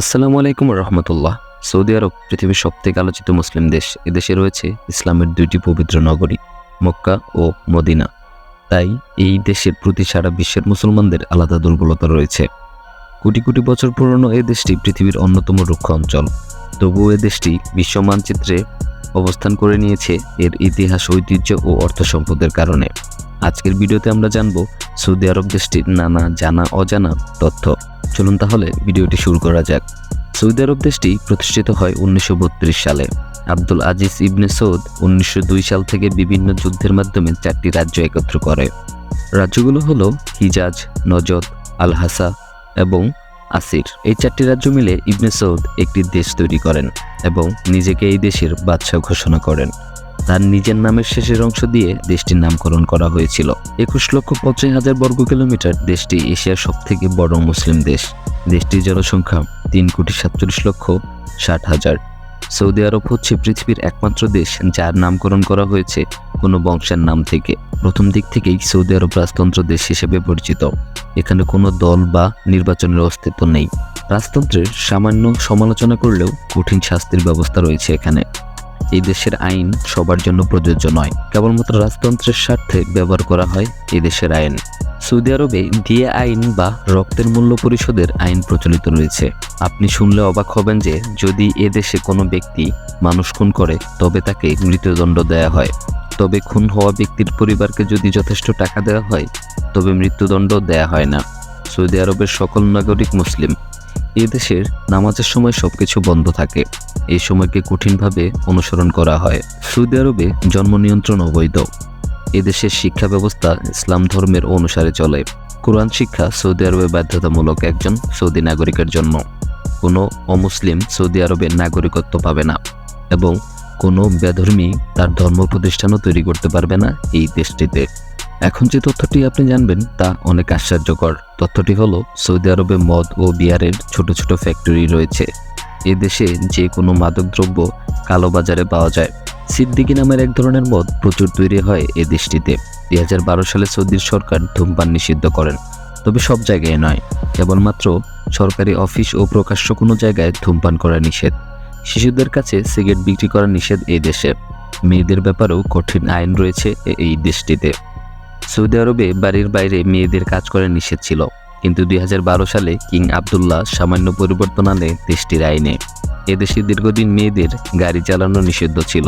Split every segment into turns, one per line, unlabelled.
আসসালামু আলাইকুম রহমতুল্লাহ। সৌদি আরব, পৃথিবীর সবথেকে আলোচিত মুসলিম দেশ, এদেশে রয়েছে ইসলামের দুইটি পবিত্র নগরী, মক্কা ও মদিনা। তাই এই দেশের প্রতি সারা বিশ্বের মুসলমানদের আলাদা দুর্বলতা রয়েছে। কোটি কোটি বছর পুরনো এ দেশটি পৃথিবীর অন্যতম রুক্ষ অঞ্চল। তবুও এ দেশটি বিশ্ব মানচিত্রে অবস্থান করে নিয়েছে এর ইতিহাস, ঐতিহ্য ও অর্থ সম্পদের কারণে। আজকের ভিডিওতে আমরা জানব সৌদি আরব দেশটির নানা জানা অজানা তথ্য। চলুন তাহলে ভিডিওটি শুরু করা যাক। সৌদি আরব দেশটি প্রতিষ্ঠিত হয় উনিশশো বত্রিশ সালে। আব্দুল আজিজ ইবনে সৌদ উনিশশো দুই সাল থেকে বিভিন্ন যুদ্ধের মাধ্যমে চারটি রাজ্য একত্র করে। রাজ্যগুলো হলো হিজাজ নজদ আল হাসা এবং আসির। এই চারটি রাজ্য মিলে ইবনে সৌদ একটি দেশ তৈরি করেন এবং নিজেকে এই দেশের বাদশাহ ঘোষণা করেন। তার নিজের নামের শেষের অংশ দিয়ে দেশটির নামকরণ করা হয়েছিল। একুশ লক্ষ পঁচাশি হাজার বর্গ কিলোমিটার দেশটি এশিয়ার সবথেকে বড় মুসলিম দেশ। দেশটির জনসংখ্যা তিন কোটি সাতচল্লিশ লক্ষ ষাট হাজার। সৌদি আরব হচ্ছে পৃথিবীর একমাত্র দেশ যার নামকরণ করা হয়েছে কোনো বংশের নাম থেকে। প্রথম দিক থেকেই সৌদি আরব রাজতন্ত্র দেশ হিসেবে পরিচিত। এখানে কোনো দল বা নির্বাচনের অস্তিত্ব নেই। রাজতন্ত্রের সামান্য সমালোচনা করলেও কঠিন শাস্তির ব্যবস্থা রয়েছে এখানে। এই দেশের আইন সবার জন্য প্রযোজ্য নয়। কেবলমাত্র রাজতন্ত্রের স্বার্থে ব্যবহার করা হয় এই দেশের আইন। সৌদি আরবে দিয়ে আইন বা রক্তের মূল্য পরিশোধের আইন প্রচলিত রয়েছে। আপনি শুনলে অবাক হবেন যে যদি এ দেশে কোনো ব্যক্তি মানুষ খুন করে, তবে তাকে মৃত্যুদণ্ড দেয়া হয়। তবে খুন হওয়া ব্যক্তির পরিবারকে যদি যথেষ্ট টাকা দেওয়া হয়, তবে মৃত্যুদণ্ড দেয়া হয় না। সৌদি আরবের সকল নাগরিক মুসলিম। এ দেশের নামাজের সময় সবকিছু বন্ধ থাকে। এই সময়কে কঠিনভাবে অনুসরণ করা হয়। সৌদি আরবে জন্ম নিয়ন্ত্রণ অবৈধ। এদেশের শিক্ষা ব্যবস্থা ইসলাম ধর্মের অনুসারে চলে। কোরআন শিক্ষা সৌদি আরবে বাধ্যতামূলক একজন সৌদি নাগরিকের জন্য কোনো অমুসলিম সৌদি আরবের নাগরিকত্ব পাবে না এবং কোনো বেধর্মী তার ধর্ম প্রতিষ্ঠানও তৈরি করতে পারবে না এই দেশটিতে। এখন যে তথ্যটি আপনি জানবেন তা অনেক আশ্চর্যকর। তথ্যটি হলো, সৌদি আরবে মদ ও বিয়ারের ছোট ছোট ফ্যাক্টরি রয়েছে। এ দেশে যে কোনো মাদকদ্রব্য কালোবাজারে পাওয়া যায়। সিদ্দিকি নামের এক ধরনের মদ প্রচুর তৈরি হয় এ দেশটিতে। দুই হাজার বারো সালে সৌদির সরকার ধূমপান নিষিদ্ধ করেন। তবে সব জায়গায় নয়, কেবলমাত্র সরকারি অফিস ও প্রকাশ্য কোনো জায়গায় ধূমপান করা নিষেধ। শিশুদের কাছে সিগারেট বিক্রি করা নিষেধ এই দেশে। মেয়েদের ব্যাপারেও কঠিন আইন রয়েছে এই দেশটিতে। সৌদি আরবে বাড়ির বাইরে মেয়েদের কাজ করা নিষেধ ছিল। কিন্তু দুই হাজার বারো সালে কিং আবদুল্লাহ সামান্য পরিবর্তন আনে দেশটির আইনে। এদেশে দীর্ঘদিন মেয়েদের গাড়ি চালানো নিষিদ্ধ ছিল।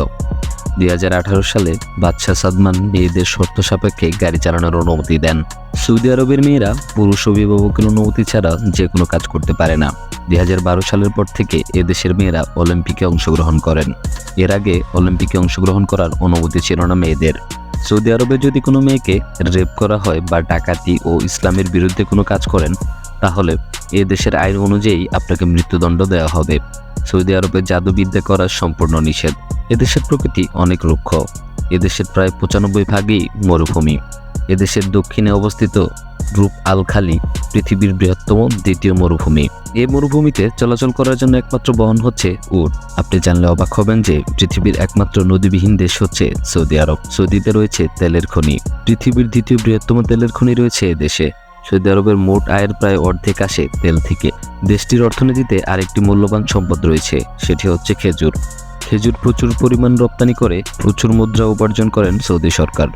দুই হাজার আঠারো সালে বাদশাহ সাদমান মেয়েদের শর্ত সাপেক্ষে গাড়ি চালানোর অনুমতি দেন। সৌদি আরবের মেয়েরা পুরুষ অভিভাবকের অনুমতি ছাড়া যে কোনো কাজ করতে পারে না। দুই হাজার বারো সালের পর থেকে এদেশের মেয়েরা অলিম্পিকে অংশগ্রহণ করেন। এর আগে অলিম্পিকে অংশগ্রহণ করার অনুমতি ছিল না মেয়েদের। সৌদি আরবে যদি কোনো মেয়েকে রেপ করা হয় বা ডাকাতি ও ইসলামের বিরুদ্ধে কোনো কাজ করেন, তাহলে এ দেশের আইন অনুযায়ী আপনাকে মৃত্যুদণ্ড দেওয়া হবে। সৌদি আরবে জাদুবিদ্যা করা সম্পূর্ণ নিষেধ। এদেশের প্রকৃতি অনেক রুক্ষ। এদেশের প্রায় পঁচানব্বই ভাগই মরুভূমি। এদেশের দক্ষিণে অবস্থিত রূপ আল খালি পৃথিবীর বৃহত্তম দ্বিতীয় মরুভূমি। এই মরুভূমিতে চলাচল করার জন্য একমাত্র বহন হচ্ছে উট। আপনি জানলে অবাক হবেন যে পৃথিবীর একমাত্র নদীবিহীন দেশ হচ্ছে সৌদি আরব। সৌদিতে রয়েছে তেলের খনি। পৃথিবীর দ্বিতীয় বৃহত্তম তেলের খনি রয়েছে দেশে। সৌদি আরবের মোট আয়ের প্রায় অর্ধেক আসে তেল থেকে। দেশটির অর্থনীতিতে আরেকটি মূল্যবান সম্পদ রয়েছে, সেটি হচ্ছে খেজুর। খেজুর প্রচুর পরিমাণ রপ্তানি করে প্রচুর মুদ্রা উপার্জন করেন সৌদি সরকার।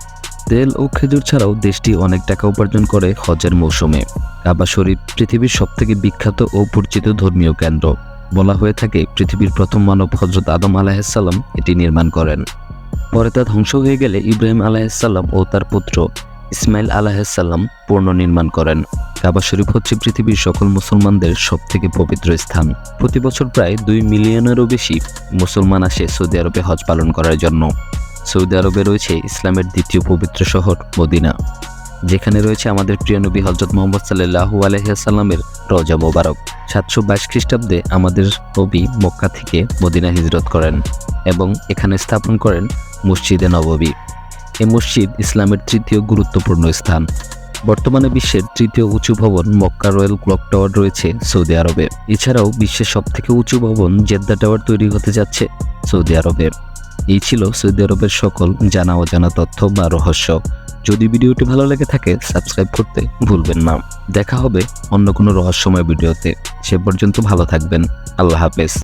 তেল ও খেজুর ছাড়াও দেশটি অনেক টাকা উপার্জন করে হজের মৌসুমে। কাবা শরীফ পৃথিবীর সবথেকে বিখ্যাত ও পরিচিত ধর্মীয় কেন্দ্র। বলা হয়ে থাকে, পৃথিবীর প্রথম মানব হজরত আদম আলাহিসাল্লাম এটি নির্মাণ করেন। পরে তা ধ্বংস হয়ে গেলে ইব্রাহিম আলাহিসাল্লাম ও তার পুত্র ইসমাইল আলাহিসাল্লাম পুনর্নির্মাণ করেন। কাবা শরীফ হচ্ছে পৃথিবীর সকল মুসলমানদের সবথেকে পবিত্র স্থান। প্রতি বছর প্রায় দুই মিলিয়নেরও বেশি মুসলমান আসে সৌদি আরবে হজ পালন করার জন্য। সৌদি আরবে রয়েছে ইসলামের দ্বিতীয় পবিত্র শহর মদিনা। যেখানে রয়েছে আমাদের প্রিয় নবী হজরত মোহাম্মদ সাল্লাহু আলহিহাসাল্লামের রজা মোবারক। সাতশো বাইশ খ্রিস্টাব্দে আমাদের নবী মক্কা থেকে মদিনা হিজরত করেন এবং এখানে স্থাপন করেন মসজিদে নববী। এ মসজিদ ইসলামের তৃতীয় গুরুত্বপূর্ণ স্থান। বর্তমানে বিশ্বের তৃতীয় উঁচু ভবন মক্কা রয়্যাল ক্লক টাওয়ার রয়েছে সৌদি আরবে। এছাড়াও বিশ্বের সবথেকে উঁচু ভবন জেদ্দা টাওয়ার তৈরি হতে যাচ্ছে সৌদি আরবে। এই ছিল সৌদি আরবের সকল জানা অজানা তথ্য বা রহস্য। যদি ভিডিওটি ভালো লেগে থাকে সাবস্ক্রাইব করতে ভুলবেন না। দেখা হবে অন্য কোনো রহস্যময় ভিডিওতে। সে পর্যন্ত ভালো থাকবেন। আল্লাহ হাফেজ।